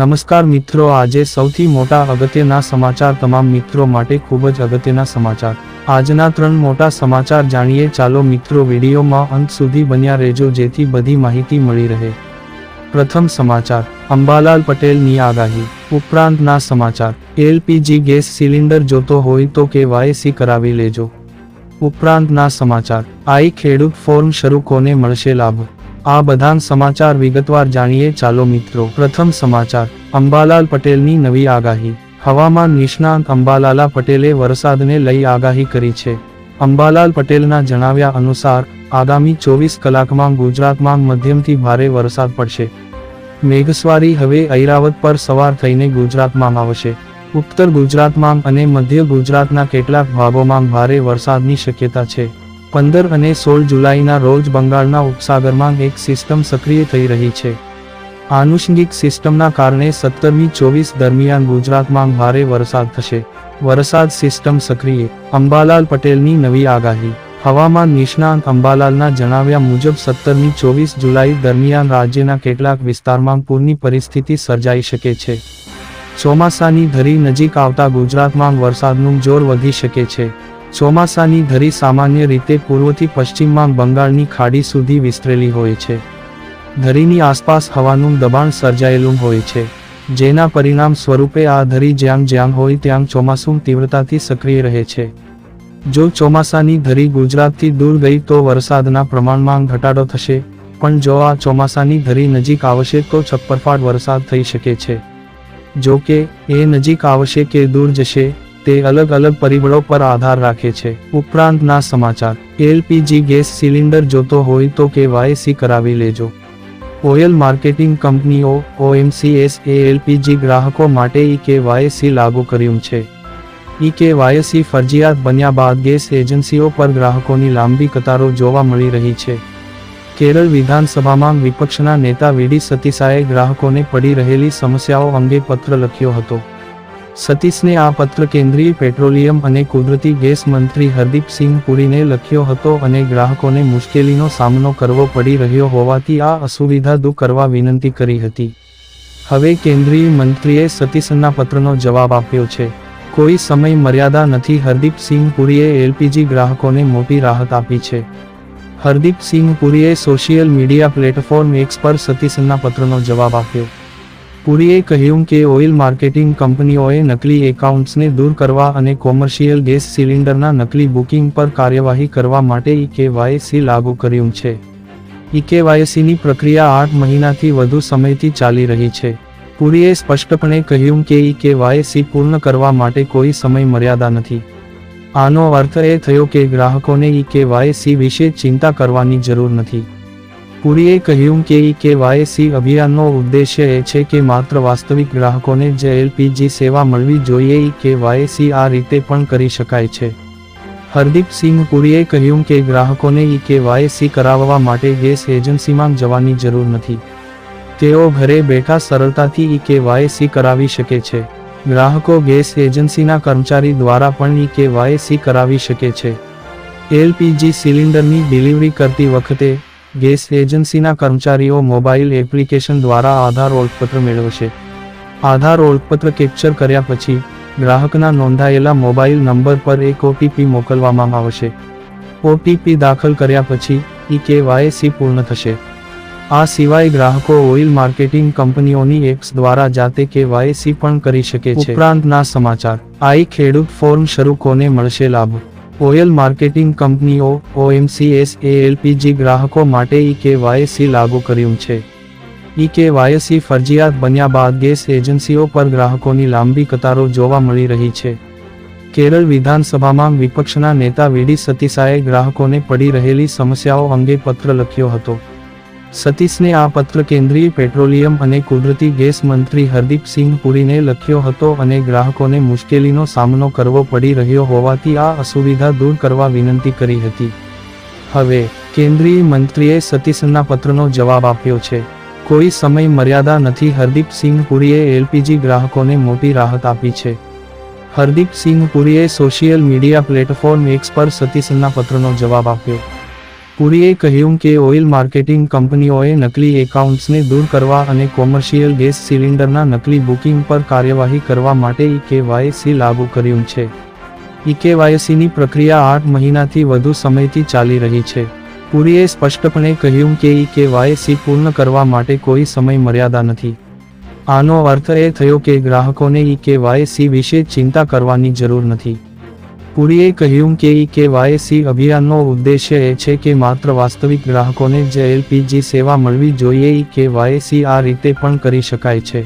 નમસ્કાર મિત્રો, આજે સૌથી મોટા અગત્યના સમાચાર તમામ મિત્રો માટે ખૂબ જ અગત્યના સમાચાર. આજના ત્રણ મોટા સમાચાર જાણીએ. ચાલો મિત્રો, વિડીયોમાં અંત સુધી બન્યા રહેજો, જેથી બધી માહિતી મળી રહે. પ્રથમ સમાચાર, અંબાલાલ પટેલની આગાહી. ઉપરાંતના સમાચાર, એલપીજી ગેસ સિલિન્ડર જોતો હોય તો કેવાયસી કરાવી લેજો. ઉપરાંતના સમાચાર, આઈ ખેડૂત ફોર્મ શરૂ કોને મળશે લાભ? આ બધા સમાચાર વિગતવાર જાણીએ ચાલો મિત્રો. પ્રથમ સમાચાર, અંબાલાલ પટેલની નવી આગાહી. હવામાન નિષ્ણાંત અંબાલાલા પટેલે વરસાદને લઈ આગાહી કરી છે. અંબાલાલ પટેલના જણાવ્યા અનુસાર, આગામી ચોવીસ કલાકમાં ગુજરાતમાં મધ્યમથી ભારે વરસાદ પડશે. મેઘસ્વારી હવે ઐરાવત પર સવાર થઈને ગુજરાતમાં આવશે. ઉત્તર ગુજરાતમાં અને મધ્ય ગુજરાતના કેટલાક ભાગોમાં ભારે વરસાદની શક્યતા છે. પંદર અને સોળ જુલાઈના રોજ બંગાળના ઉપસાગરમાં એક સિસ્ટમ સક્રિય થઈ રહી છે. આનુષંગિક સિસ્ટમના કારણે સત્તરમી ચોવીસ દરમિયાન ગુજરાતમાં ભારે વરસાદ થશે. વરસાદ સિસ્ટમ સક્રિય. અંબાલાલ પટેલની નવી આગાહી. હવામાન નિષ્ણાંત અંબાલાલના જણાવ્યા મુજબ સત્તરમી ચોવીસ જુલાઈ દરમિયાન રાજ્યના કેટલાક વિસ્તારમાં પૂરની પરિસ્થિતિ સર્જાઈ શકે છે. ચોમાસાની ધરી નજીક આવતા ગુજરાતમાં વરસાદનું જોર વધી શકે છે. ચોમાસાની ધરી સામાન્ય રીતે પૂર્વથી પશ્ચિમમાં બંગાળની ખાડી સુધી વિસ્તરેલી હોય છે. ધરીની આસપાસ હવાનું દબાણ સર્જાયેલું હોય છે, જેના પરિણામ સ્વરૂપે આ ધરી જ્યાં જ્યાં હોય ત્યાં ચોમાસું તીવ્રતાથી સક્રિય રહે છે. જો ચોમાસાની ધરી ગુજરાતથી દૂર ગઈ તો વરસાદના પ્રમાણમાં ઘટાડો થશે, પણ જો આ ચોમાસાની ધરી નજીક આવશે તો છપ્પરફાટ વરસાદ થઈ શકે છે. જો કે, એ નજીક આવશે કે દૂર જશે તે અલગ અલગ પરિબળો પર આધાર રાખે છે. ઉપરાંતના સમાચાર. એલપીજી ગેસ સિલિન્ડર જોતો હોય તો કેવાયસી કરાવી લેજો. ઓઇલ માર્કેટિંગ કંપનીઓ, ઓએમસીએસ એ એલપીજી ગ્રાહકો માટે ઈ કેવાયસી લાગુ કર્યું છે. ઈ કેવાયસી ફરજિયાત બન્યા બાદ ગેસ એજન્સીઓ પર ગ્રાહકોની લાંબી કતારો જોવા મળી રહી છે. કેરળ વિધાનસભામાં વિપક્ષના નેતા વીડી સતીસાએ ગ્રાહકોને પડી રહેલી સમસ્યાઓ અંગે પત્ર લખ્યો હતો. સતીશને આ પત્ર કેન્દ્રીય પેટ્રોલિયમ અને કુદરતી ગેસ મંત્રી હરદીપસિંહ પુરીને લખ્યો હતો અને ગ્રાહકોને મુશ્કેલીનો સામનો કરવો પડી રહ્યો હોવાથી આ અસુવિધા દૂર કરવા વિનંતી કરી હતી. હવે કેન્દ્રીય મંત્રીએ સતીશના પત્રનો જવાબ આપ્યો છે. કોઈ સમય મર્યાદા નથી હરદીપસિંહ પુરીએ એલપીજી ગ્રાહકોને મોટી રાહત આપી છે. હરદીપસિંહ પુરીએ સોશિયલ મીડિયા પ્લેટફોર્મ એક્સ પર સતીશના પત્રનો જવાબ આપ્યો. પુરીએ કહ્યું કે ઓઇલ માર્કેટિંગ કંપનીઓએ નકલી એકાઉન્ટ્સને દૂર કરવા અને કોમર્શિયલ ગેસ સિલિન્ડરના નકલી બુકિંગ પર કાર્યવાહી કરવા માટે ઈ કેવાયસી લાગુ કર્યું છે. ઈ કેવાયસીની પ્રક્રિયા આઠ મહિનાથી વધુ સમયથી ચાલી રહી છે. પુરીએ સ્પષ્ટપણે કહ્યું કે ઈ કેવાયસી પૂર્ણ કરવા માટે કોઈ સમય મર્યાદા નથી. આનો અર્થ એ થયો કે ગ્રાહકોને ઈ કેવાયસી વિશે ચિંતા કરવાની જરૂર નથી. પુરીએ કહ્યું કે ઈ કેવાયસી અભિયાનનો ઉદ્દેશ્ય એ છે કે માત્ર વાસ્તવિક ગ્રાહકોને જ એલપીજી સેવા મળવી જોઈએ, ઈ કેવાયસી આ રીતે પણ કરી શકાય છે. હરદીપસિંહ પુરીએ કહ્યું કે ગ્રાહકોને ઈ કેવાયસી કરાવવા માટે ગેસ એજન્સીમાં જવાની જરૂર નથી. તેઓ ઘરે બેઠા સરળતાથી ઈ કેવાયસી કરાવી શકે છે. ગ્રાહકો ગેસ એજન્સીના કર્મચારી દ્વારા પણ ઈ કેવાયસી કરાવી શકે છે. એલપીજી સિલિન્ડરની ડિલિવરી કરતી વખતે ગેસ એજન્સીના કર્મચારીઓ મોબાઈલ એપ્લિકેશન દ્વારા આધાર ઓળખપત્ર મેળવશે. આધાર ઓળખપત્ર કેપ્ચર કર્યા પછી, ગ્રાહકના નોંધાયેલા મોબાઈલ નંબર પર એક ઓટીપી મોકલવામાં આવશે. ઓટીપી દાખલ કર્યા પછી, ઈ કેવાયસી પૂર્ણ થશે. આ સિવાય ગ્રાહકો ઓઇલ માર્કેટિંગ કંપનીઓની એપ્સ દ્વારા જાતે કેવાયસી પણ કરી શકે છે. ઉપરાંતના સમાચાર. આઈ ખેડૂત ફોર્મ શરૂ કોને મળશે લાભ? ઓઇલ માર્કેટિંગ કંપનીઓ ઓએમસીએસ એ એલપીજી ગ્રાહકો માટે ઈ કેવાયસી લાગુ કર્યું છે. ઈ કેવાયસી ફરજિયાત બન્યા બાદ ગેસ એજન્સીઓ પર ગ્રાહકોની લાંબી કતારો જોવા મળી રહી છે. કેરળ વિધાનસભામાં વિપક્ષના નેતા વીડી સતીસાએ ગ્રાહકોને પડી રહેલી સમસ્યાઓ અંગે પત્ર લખ્યો હતો. સતીશને આ પત્ર કેન્દ્રીય પેટ્રોલિયમ અને કુદરતી ગેસ મંત્રી હરદીપસિંહ પુરીને લખ્યો હતો અને ગ્રાહકોને મુશ્કેલીનો સામનો કરવો પડી રહ્યો હોવાથી આ અસુવિધા દૂર કરવા વિનંતી કરી હતી. હવે, કેન્દ્રીય મંત્રીએ સતીશના પત્રનો જવાબ આપ્યો છે. કોઈ સમય મર્યાદા નથી હરદીપસિંહ પુરીએ એલપીજી ગ્રાહકોને મોટી રાહત આપી છે. હરદીપસિંહ પુરીએ સોશિયલ મીડિયા પ્લેટફોર્મ એક્સ પર સતીશના પત્રનો જવાબ આપ્યો. પુરીએ કહ્યું કે ઓઇલ માર્કેટિંગ કંપનીઓએ નકલી એકાઉન્ટ્સને દૂર કરવા અને કોમર્શિયલ ગેસ સિલિન્ડરના નકલી બુકિંગ પર કાર્યવાહી કરવા માટે ઈ કેવાયસી લાગુ કર્યું છે. ઈ કેવાયસીની પ્રક્રિયા આઠ મહિનાથી વધુ સમયથી ચાલી રહી છે. પુરીએ સ્પષ્ટપણે કહ્યું કે ઈ કેવાયસી પૂર્ણ કરવા માટે કોઈ સમય મર્યાદા નથી. આનો અર્થ એ થયો કે ગ્રાહકોને ઈ કેવાયસી વિશે ચિંતા કરવાની જરૂર નથી. પુરીએ કહ્યું કે ઈ કેવાયસી અભિયાનનો ઉદ્દેશ્ય એ છે કે માત્ર વાસ્તવિક ગ્રાહકોને જ એલપીજી સેવા મળવી જોઈએ, ઈ કેવાયસી આ રીતે પણ કરી શકાય છે.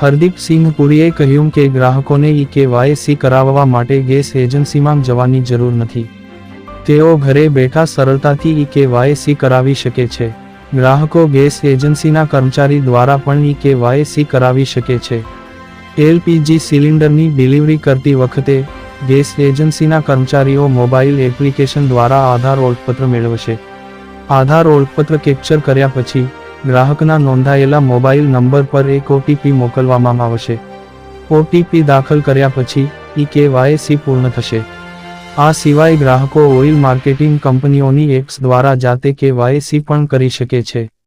હરદીપ સિંહ પુરીએ કહ્યું કે ગ્રાહકોને ઈ કેવાયસી કરાવવા માટે ગેસ એજન્સીમાં જવાની જરૂર નથી. તેઓ ઘરે બેઠા સરળતાથી ઈ કેવાયસી કરાવી શકે છે. ગ્રાહકો ગેસ એજન્સીના કર્મચારી દ્વારા પણ ઈ કેવાયસી કરાવી શકે છે. એલપીજી સિલિન્ડરની ડિલિવરી કરતી વખતે ગેસ એજન્સીના કર્મચારીઓ મોબાઈલ એપ્લિકેશન દ્વારા આધાર ઓળખપત્ર મેળવશે. આધાર ઓળખપત્ર કેપ્ચર કર્યા પછી, ગ્રાહકના નોંધાયેલા મોબાઈલ નંબર પર એક ઓટીપી મોકલવામાં આવશે. ઓટીપી દાખલ કર્યા પછી, ઈ કેવાયસી પૂર્ણ થશે. આ સિવાય ગ્રાહકો ઓઇલ માર્કેટિંગ કંપનીઓની એપ્સ દ્વારા જાતે કેવાયસી પણ કરી શકે છે.